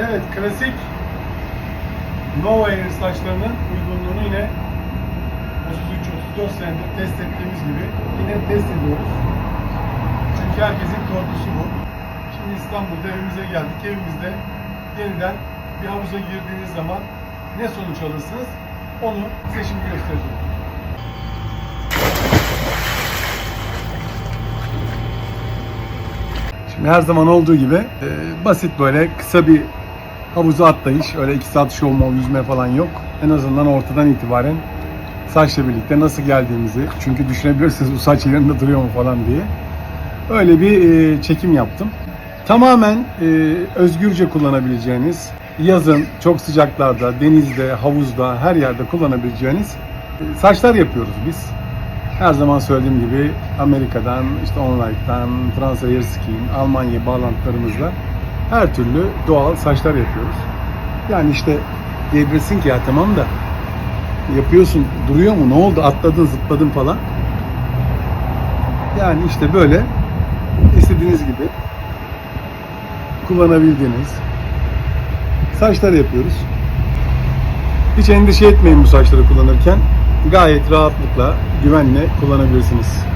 Evet, klasik Nova Air saçlarının uygunluğunu yine 33-34 senedir test ettiğimiz gibi yine test ediyoruz. Çünkü herkesin korkusu bu. Şimdi İstanbul'da evimize geldik. Evimizde yeniden bir havuza girdiğiniz zaman ne sonuç alırsınız onu size şimdi göstereceğim. Şimdi her zaman olduğu gibi e, basit böyle kısa bir havuza atlayış. Öyle iki saat şov mov yüzme falan yok. En azından ortadan itibaren saçla birlikte nasıl geldiğimizi çünkü düşünebilirsiniz bu saç yerinde duruyor mu falan diye. Öyle bir e, çekim yaptım. Tamamen e, özgürce kullanabileceğiniz, yazın çok sıcaklarda, denizde, havuzda, her yerde kullanabileceğiniz e, saçlar yapıyoruz biz. Her zaman söylediğim gibi Amerika'dan, işte Online'dan, Fransa Airski'nin, Almanya bağlantılarımızla her türlü doğal saçlar yapıyoruz. Yani işte diyebilirsin ki ya tamam da yapıyorsun duruyor mu ne oldu atladın zıpladın falan. Yani işte böyle istediğiniz gibi kullanabildiğiniz saçlar yapıyoruz. Hiç endişe etmeyin bu saçları kullanırken. Gayet rahatlıkla, güvenle kullanabilirsiniz.